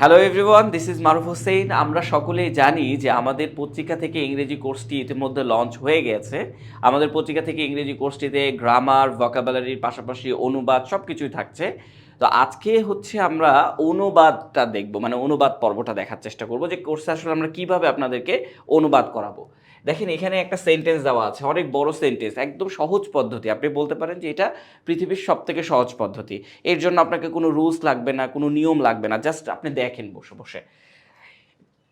Hello everyone this is Maruf Hossain আমরা সকলেই জানি যে আমাদের পত্রিকা থেকে ইংরেজি কোর্সটি ইতিমধ্যে লঞ্চ হয়ে গেছে। আমাদের পত্রিকা থেকে ইংরেজি কোর্সটিতে গ্রামার ভোকাবুলারির পাশাপাশি অনুবাদ সব কিছুই থাকছে। তো আজকে হচ্ছে আমরা অনুবাদটা দেখব মানে অনুবাদ পর্বটা দেখার চেষ্টা করব যে কোর্সে আসলে আমরা কীভাবে আপনাদেরকে অনুবাদ করাবো। দেখেন, এখানে একটা সেন্টেন্স দেওয়া আছে, অনেক বড় সেন্টেন্স একদম সহজ পদ্ধতি। আপনি বলতে পারেন যে এটা পৃথিবীর সব থেকে সহজ পদ্ধতি। এর জন্য আপনাকে কোনো রুলস লাগবে না, কোনো নিয়ম লাগবে না জাস্ট আপনি দেখেন বসে বসে।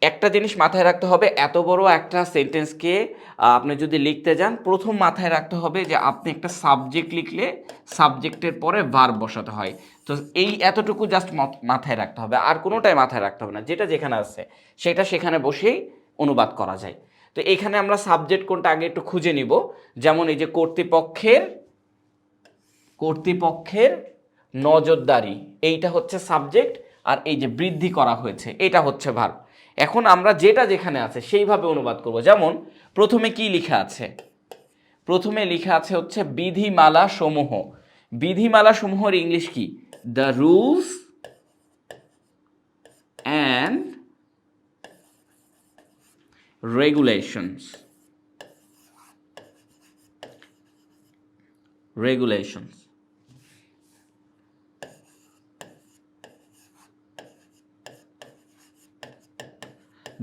একটা জিনিস মাথায় রাখতে হবে, এত বড় একটা সেন্টেন্সকে আপনি যদি লিখতে যান, প্রথম মাথায় রাখতে হবে যে আপনি একটা সাবজেক্ট লিখলে সাবজেক্টের পরে ভার্ব বসাতে হয়। তো এই এতটুকু জাস্ট মাথায় রাখতে হবে। আর কোনোটাই মাথায় রাখতে হবে না, যেটা যেখানে আছে, সেটা সেখানে বসেই অনুবাদ করা যায়। তো এখানে আমরা সাবজেক্ট কোনটা আগে একটু খুঁজে নিব। যেমন এই যে কর্তৃপক্ষের কর্তৃপক্ষের নজরদারি, এইটা হচ্ছে সাবজেক্ট আর এই যে বৃদ্ধি করা হয়েছে, এটা হচ্ছে ভার এখন আমরা যেটা যেখানে আছে, সেইভাবে অনুবাদ করব। যেমন, প্রথমে কি লেখা আছে? প্রথমে লেখা আছে হচ্ছে বিধিমালা সমূহ। বিধিমালা সমূহের ইংলিশ কি? The rules and regulations. Regulations.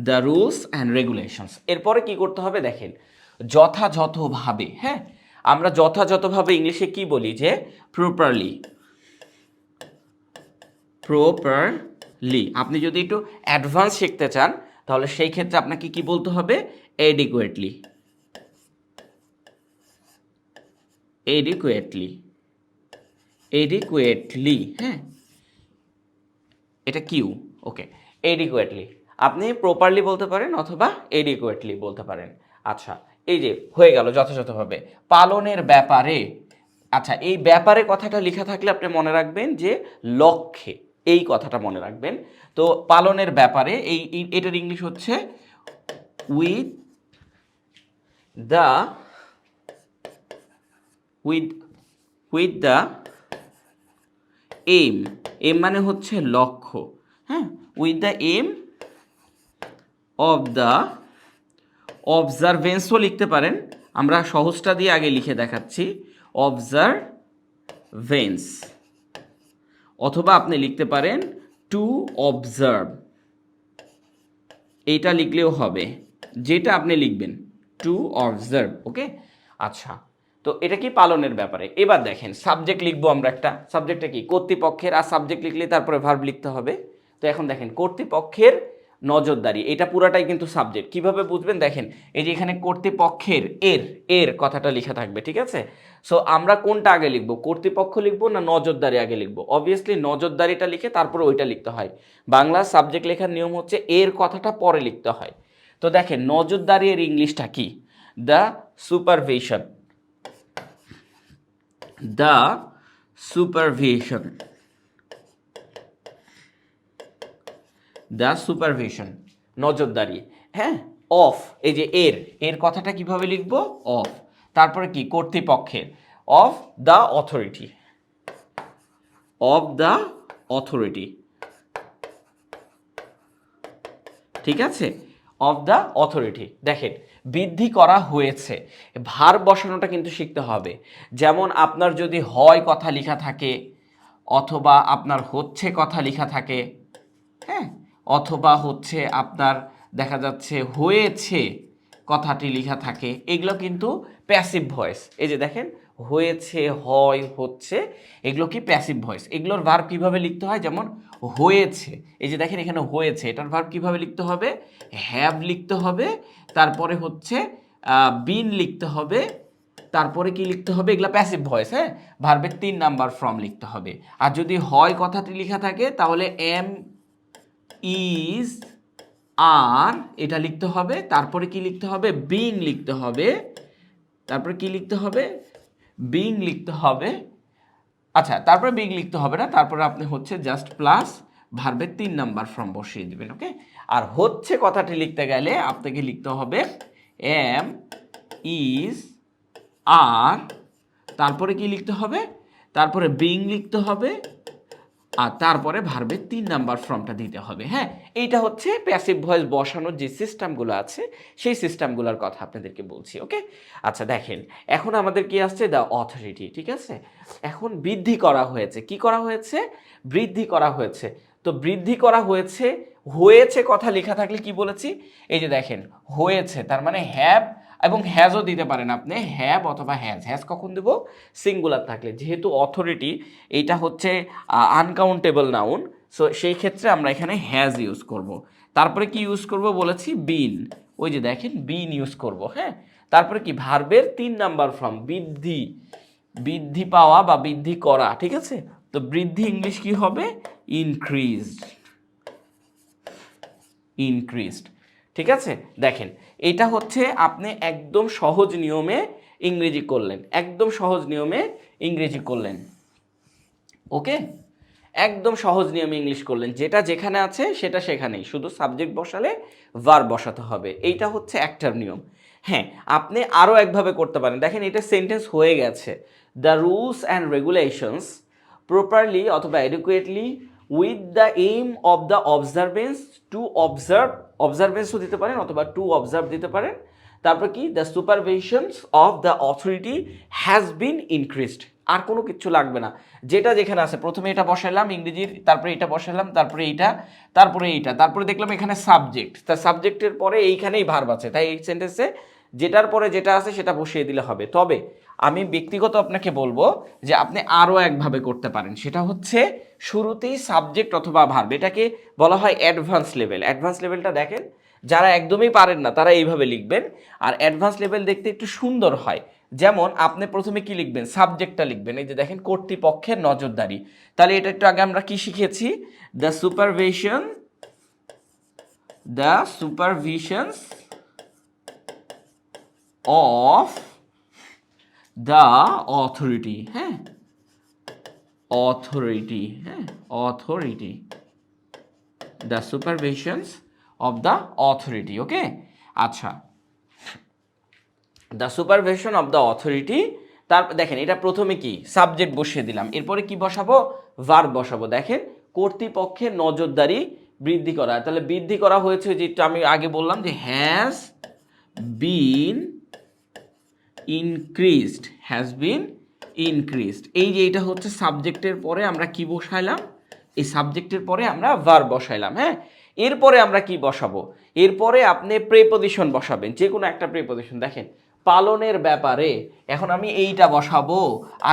The rules and regulations এরপরে কি করতে হবে দেখেন, যথাযথভাবে হ্যাঁ? আমরা যথাযথভাবে ইংলিশে কি বলি যে প্রপারলি প্রপারলি আপনি যদি একটু অ্যাডভান্স শিখতে চান তাহলে সেই ক্ষেত্রে আপনাকে কি বলতে হবে? এডিকুয়েটলি এডিকুয়েটলি এডিকুয়েটলি হ্যাঁ? এটা কিউ, ওকে। এডিকুয়েটলি আপনি প্রপারলি বলতে পারেন অথবা এডিকুয়েটলি বলতে পারেন। আচ্ছা এই যে হয়ে গেল যথাযথভাবে। পালনের ব্যাপারে আচ্ছা এই ব্যাপারে কথাটা লেখা থাকলে আপনি মনে রাখবেন যে লক্ষ্যে এই কথাটা মনে রাখবেন। তো পালনের ব্যাপারে এই এটার ইংলিশ হচ্ছে with the with with the aim aim মানে হচ্ছে লক্ষ্য হ্যাঁ? With the aim of the অবজারভেন্সও লিখতে পারেন। আমরা সহজটা দিয়ে আগে লিখে দেখাচ্ছি। অবজারভেন্স অথবা আপনি লিখতে পারেন টু অবজার্ভ এইটা লিখলেও হবে। যেটা আপনি লিখবেন টু অবজার্ভ ওকে আচ্ছা তো এটা কি পালনের ব্যাপারে? এবার দেখেন সাবজেক্ট লিখব আমরা একটা। সাবজেক্টটা কি? কর্তৃপক্ষের, আর সাবজেক্ট লিখলে তারপরে ভার্ব লিখতে হবে। তো এখন দেখেন, কর্তৃপক্ষের নজরদারি, এটা পুরাটাই কিন্তু সাবজেক্ট কীভাবে বুঝবেন? দেখেন, এই যে এখানে কর্তৃপক্ষের এর এর কথাটা লেখা থাকবে, ঠিক আছে? সো আমরা কোনটা আগে লিখব? কর্তৃপক্ষ লিখব না নজরদারি আগে লিখব? অবভিয়াসলি নজরদারিটা লিখে তারপরে ওইটা লিখতে হয়। বাংলা সাবজেক্ট লেখার নিয়ম হচ্ছে এর কথাটা পরে লিখতে হয়। তো দেখেন, নজরদারি এর ইংলিশটা কি? The supervision the supervision the supervision নজরদারি। হ্যাঁ? অফ এই যে এর। এর কথাটা কীভাবে লিখব? অফ তারপরে কি? কর্তৃপক্ষের। Of the authority of the authority ঠিক আছে? অফ দ্য অথরিটি দেখেন, বৃদ্ধি করা হয়েছে। ভার বসানোটা কিন্তু শিখতে হবে। যেমন আপনার যদি হয় কথা লেখা থাকে, অথবা আপনার হচ্ছে কথা লেখা থাকে। হ্যাঁ? অথবা হচ্ছে আপনার দেখা যাচ্ছে হয়েছে কথাটি লেখা থাকে, এগুলো কিন্তু প্যাসিভ ভয়েস এই যে দেখেন, হয়েছে, হয়, হচ্ছে, এগুলো কি প্যাসিভ ভয়েস এগুলোর ভার্ব কীভাবে লিখতে হয়? যেমন হয়েছে। এই যে দেখেন এখানে হয়েছে, এটার ভার্ব কীভাবে লিখতে হবে? হ্যাভ লিখতে হবে, তারপরে হচ্ছে বিন লিখতে হবে, তারপরে কি লিখতে হবে? এগুলো প্যাসিভ ভয়েস হ্যাঁ? ভার্বের তিন নাম্বার ফর্ম লিখতে হবে। আর যদি হয় কথাটি লেখা থাকে, তাহলে এম ইজ আর এটা লিখতে হবে, তারপরে কি লিখতে হবে? বিং লিখতে হবে, তারপরে কি লিখতে হবে? বিং লিখতে হবে আচ্ছা তারপরে বিং লিখতে হবে না, তারপরে আপনি হচ্ছে জাস্ট প্লাস ভার্বের তিন নাম্বার ফর্ম বসিয়ে দিবেন ওকে আর হচ্ছে কথাটি লিখতে গেলে আপনাকে লিখতে হবে এম ইজ আর তারপরে কি লিখতে হবে? তারপরে বিং লিখতে হবে আর তারপরে ভার্বের তিন নাম্বার ফর্মটা দিতে হবে হ্যাঁ? এইটা হচ্ছে প্যাসিভ ভয়েস বসানোর যে সিস্টেমগুলো আছে, সেই সিস্টেমগুলোর কথা আপনাদেরকে বলছি ওকে আচ্ছা দেখেন, এখন আমাদের কি আসছে? দ্য অথরিটি ঠিক আছে? এখন বৃদ্ধি করা হয়েছে। কি করা হয়েছে? বৃদ্ধি করা হয়েছে। তো বৃদ্ধি করা হয়েছে হয়েছে কথা লেখা থাকলে কি বলেছি? এই যে দেখেন, হয়েছে, তার মানে হ্যাভ এবং হ্যাজও দিতে পারেন আপনি হ্যাভ অথবা হ্যাজ হ্যাজ কখন দেব? সিঙ্গুলার থাকলে। যেহেতু অথরিটি এইটা হচ্ছে আনকাউন্টেবল নাউন সো সেই ক্ষেত্রে আমরা এখানে হ্যাজ ইউজ করব। তারপরে কি ইউজ করব বলেছি? বিন ওই যে দেখেন বিন ইউজ করব হ্যাঁ? তারপরে কি? ভার্বের তিন নাম্বার ফর্ম বৃদ্ধি। বৃদ্ধি পাওয়া বা বৃদ্ধি করা ঠিক আছে? তো বৃদ্ধি ইংলিশ কি হবে? ইনক্রিজড ইনক্রিজড ঠিক আছে? দেখেন, এটা হচ্ছে আপনি একদম সহজ নিয়মে ইংরেজি করলেন। একদম সহজ নিয়মে ইংরেজি করলেন। ওকে? একদম সহজ নিয়মে ইংলিশ করলেন। যেটা যেখানে আছে, সেটা সেখানেই। শুধু সাবজেক্ট বসালে ভার বসাতে হবে। এইটা হচ্ছে একটার নিয়ম। হ্যাঁ আপনি আরও একভাবে করতে পারেন। দেখেন, এটা সেন্টেন্স হয়ে গেছে। The rules and regulations properly অথবা adequately with the aim of the observance to observe অবজারভেন্সও দিতে পারেন অথবা টু অবজার্ভ দিতে পারেন। তারপর কি? The supervisions of the authority has been increased আর কোনো কিছু লাগবে না। যেটা যেখানে আছে, প্রথমে এটা বসাইলাম ইংরেজির, তারপরে এটা বসালাম তারপরে এইটা তারপরে এইটা, তারপরে দেখলাম এখানে সাবজেক্ট তা সাবজেক্টের পরে এইখানেই ভার্ব আছে। তাই এই সেন্টেন্সে যেটার পরে যেটা আছে সেটা বসিয়ে দিলে হবে। তবে আমি ব্যক্তিগত আপনাকে বলব যে আপনি আরও একভাবে করতে পারেন। সেটা হচ্ছে শুরুতেই সাবজেক্ট অথবা ভার্ব এটাকে বলা হয় অ্যাডভান্স লেভেল অ্যাডভান্স লেভেলটা দেখেন, যারা একদমই পারেন না, তারা এইভাবে লিখবেন। আর অ্যাডভান্স লেভেল দেখতে একটু সুন্দর হয়। যেমন আপনি প্রথমে কি লিখবেন? সাবজেক্টটা লিখবেন। এই যে দেখেন, কর্তৃপক্ষের নজরদারি। তাহলে এটা একটু আগে আমরা কি শিখেছি? The supervision the supervisions of the authority হ্যাঁ? অথরিটি হ্যাঁ? Authority the supervisions of the authority okay আচ্ছা। The supervision of the authority তার, দেখেন, এটা প্রথমে কি? সাবজেক্ট বসিয়ে দিলাম। এরপরে কি বসাবো? ভার বসাবো। দেখেন, কর্তৃপক্ষের নজরদারি বৃদ্ধি করা। তাহলে বৃদ্ধি করা হয়েছে যেটা আমি আগে বললাম যে has been increased has been increased এই যে এটা হচ্ছে সাবজেক্টের পরে আমরা কি বসাইলাম? এই সাবজেক্টের পরে আমরা ভার বসাইলাম হ্যাঁ? এরপরে আমরা কি বসাবো? এরপরে আপনি প্রেপোজিশন বসাবেন যে কোনো একটা প্রেপোজিশন দেখেন, পালনের ব্যাপারে এখন আমি এইটা বসাবো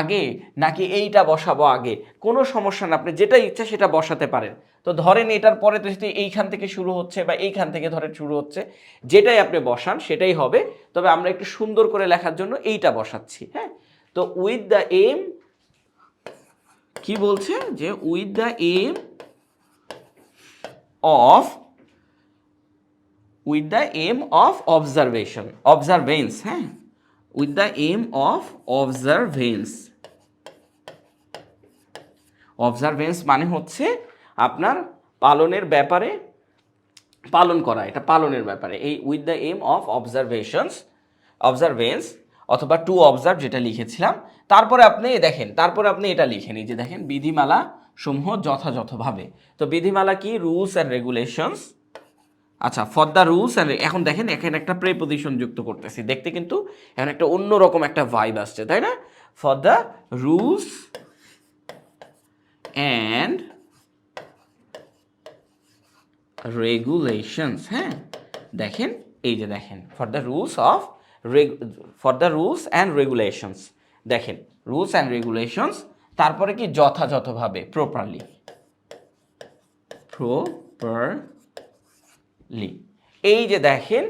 আগে নাকি এইটা বসাবো আগে? কোনো সমস্যা না, আপনি যেটা ইচ্ছা সেটা বসাতে পারেন। তো ধরেন এটার পরে তো যদি এইখান থেকে শুরু হচ্ছে বা এইখান থেকে ধরেন শুরু হচ্ছে, যেটাই আপনি বসান সেটাই হবে। তবে আমরা একটু সুন্দর করে লেখার জন্য এইটা বসাচ্ছি হ্যাঁ? তো উইথ দ্য এম কি বলছে? যে with the aim of with the aim of observation observance হ্যাঁ? With the aim of observance observance মানে হচ্ছে আপনার পালনের ব্যাপারে পালন করা, এটা পালনের ব্যাপারে। এই with the aim of observations observance অথবা টু অবজার্ভ যেটা লিখেছিলাম, তারপরে আপনি দেখেন, তারপরে আপনি এটা লিখেন, এই যে দেখেন, বিধিমালা সমূহ যথাযথভাবে। তো বিধিমালা কি? রুলস অ্যান্ড রেগুলেশনস আচ্ছা ফর দ্য রুলস অ্যান্ড এখন দেখেন, এখানে একটা প্রেপোজিশন যুক্ত করতেছি। দেখতে কিন্তু এখন একটা অন্যরকম একটা ভাইব আসছে, তাই না? For the rules and regulations হ্যাঁ? দেখেন, এই যে দেখেন for the rules of for the rules and regulations দেখেন রুলস অ্যান্ড রেগুলেশনস তারপরে কি যথাযথভাবে প্রপারলি প্রপারলি এই যে দেখেন,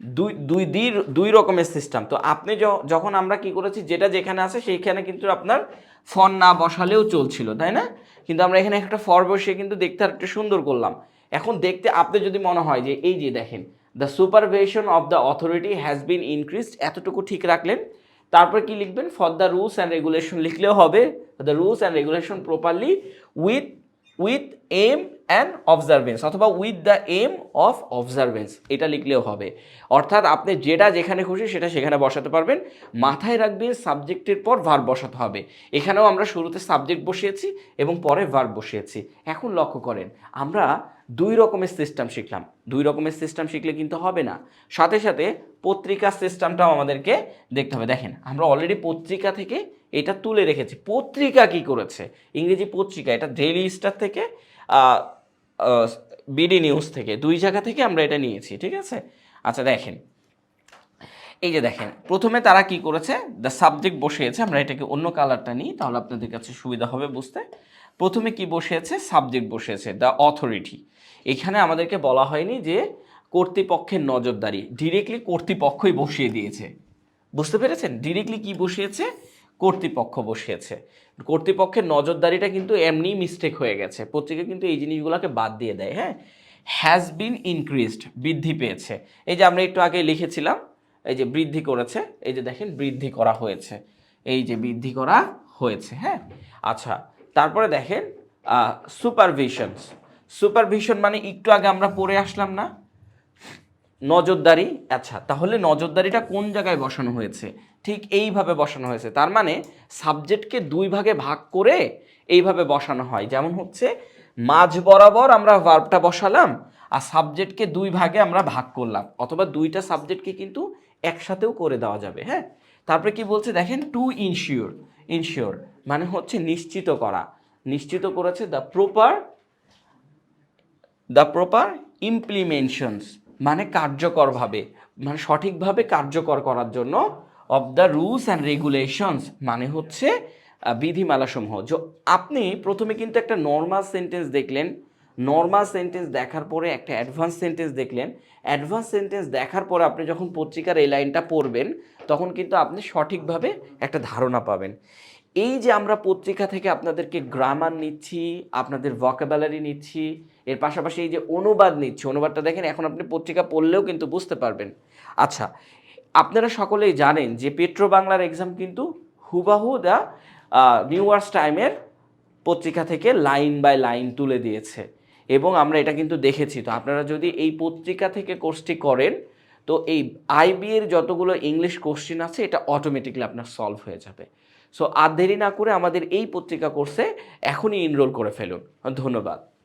দুই দুই দুই দুই রকমের সিস্টেম তো আপনি যখন আমরা কি করেছি, যেটা যেখানে আছে, সেইখানে কিন্তু আপনার ফর না বসালেও চলছিল, তাই না? কিন্তু আমরা এখানে একটা ফর বসিয়ে কিন্তু দেখতে আর একটু সুন্দর করলাম এখন দেখতে আপনি যদি মনে হয় যে এই যে দেখেন the supervision of the authority has been increased এতটুকু ঠিক রাখলেন, তারপর কি লিখবেন? For the rules and regulation লিখলেও হবে the rules and regulation properly with with aim and observance অথবা with the aim of observance এটা লিখলেও হবে। অর্থাৎ আপনি যেটা যেখানে খুশি সেটা সেখানে বসাতে পারবেন, মাথায় রাখবেন সাবজেক্টের পর ভার বসাতে হবে। এখানেও আমরা শুরুতে সাবজেক্ট বসিয়েছি এবং পরে ভার বসিয়েছি। এখন লক্ষ্য করেন, আমরা দুই রকমের সিস্টেম শিখলাম। দুই রকমের সিস্টেম শিখলে কিন্তু হবে না। সাথে সাথে পত্রিকা সিস্টেমটাও আমাদেরকে দেখতে হবে। দেখেন, আমরা অলরেডি পত্রিকা থেকে এটা তুলে রেখেছি। পত্রিকা কি করেছে? ইংরেজি পত্রিকা, এটা ডেইলি স্টার থেকে বিডি নিউজ থেকে, দুই জায়গা থেকে আমরা এটা নিয়েছি, ঠিক আছে? আচ্ছা দেখেন। এই যে দেখেন, প্রথমে তারা কি করেছে? দ্য সাবজেক্ট বসিয়েছে, আমরা এটাকে অন্য কালারটা নিই, তাহলে আপনাদের কাছে সুবিধা হবে বুঝতে। প্রথমে কি বসিয়েছে? সাবজেক্ট বসিয়েছে দ্য অথরিটি এখানে আমাদেরকে বলা হয়নি যে কর্তৃপক্ষের নজরদারি ডিরেক্টলি কর্তৃপক্ষই বসিয়ে দিয়েছে। বুঝতে পেরেছেন? ডিরেক্টলি কি বসিয়েছে? কর্তৃপক্ষ বসিয়েছে। কর্তৃপক্ষের নজরদারিটা কিন্তু এমনি মিস্টেক হয়ে গেছে। পত্রিকা কিন্তু এই জিনিসগুলোকে বাদ দিয়ে দেয় হ্যাঁ? হ্যাজ বিন ইনক্রিজড বৃদ্ধি পেয়েছে। এই যে আমরা একটু আগে লিখেছিলাম, এই যে বৃদ্ধি করেছে, এই যে দেখেন বৃদ্ধি করা হয়েছে। এই যে বৃদ্ধি করা হয়েছে হ্যাঁ? আচ্ছা তারপরে দেখেন সুপারভিশনস সুপারভিশন মানে একটু আগে আমরা পড়ে আসলাম না? নজরদারি আচ্ছা তাহলে নজরদারিটা কোন জায়গায় বসানো হয়েছে? ঠিক এইভাবে বসানো হয়েছে। তার মানে সাবজেক্টকে দুই ভাগে ভাগ করে এইভাবে বসানো হয়। যেমন হচ্ছে, মাঝ বরাবর আমরা ভার্বটা বসালাম আর সাবজেক্টকে দুই ভাগে আমরা ভাগ করলাম। অথবা দুইটা সাবজেক্টকে কিন্তু একসাথেও করে দেওয়া যাবে হ্যাঁ? তারপরে কি বলছে দেখেন টু ইনশিওর ইনশিওর মানে হচ্ছে নিশ্চিত করা। নিশ্চিত করেছে the proper the proper implementations মানে কার্যকরভাবে মানে সঠিকভাবে কার্যকর করার জন্য of the rules and regulations মানে হচ্ছে বিধিমালাসমূহ। আপনি প্রথমে কিন্তু একটা নর্মাল সেন্টেন্স দেখলেন। নর্মাল সেন্টেন্স দেখার পরে একটা অ্যাডভান্স সেন্টেন্স দেখলেন। অ্যাডভান্স সেন্টেন্স দেখার পরে আপনি যখন পত্রিকার এই লাইনটা পড়বেন, তখন কিন্তু আপনি সঠিকভাবে একটা ধারণা পাবেন। এই যে আমরা পত্রিকা থেকে আপনাদেরকে গ্রামার নিচ্ছি, আপনাদের ভকেবুলারি নিচ্ছি, এর পাশাপাশি এই যে অনুবাদ নিচ্ছি, অনুবাদটা দেখেন, এখন আপনি পত্রিকা পড়লেও কিন্তু বুঝতে পারবেন। আচ্ছা আপনারা সকলেই জানেন যে পেট্রো বাংলার এক্সাম কিন্তু হুবাহু দ্য নিউ ইয়ার্স টাইমের পত্রিকা থেকে লাইন বাই লাইন তুলে দিয়েছে। এবং আমরা এটা কিন্তু দেখেছি। তো আপনারা যদি এই পত্রিকা থেকে কোর্সটি করেন, তো এই আইবি এর যতগুলো ইংলিশ কোশ্চেন আছে, এটা অটোমেটিকলি আপনার সলভ হয়ে যাবে। সো আর দেরি না করে আমাদের এই পত্রিকা কোর্সে এখনই এনরোল করে ফেলুন। ধন্যবাদ।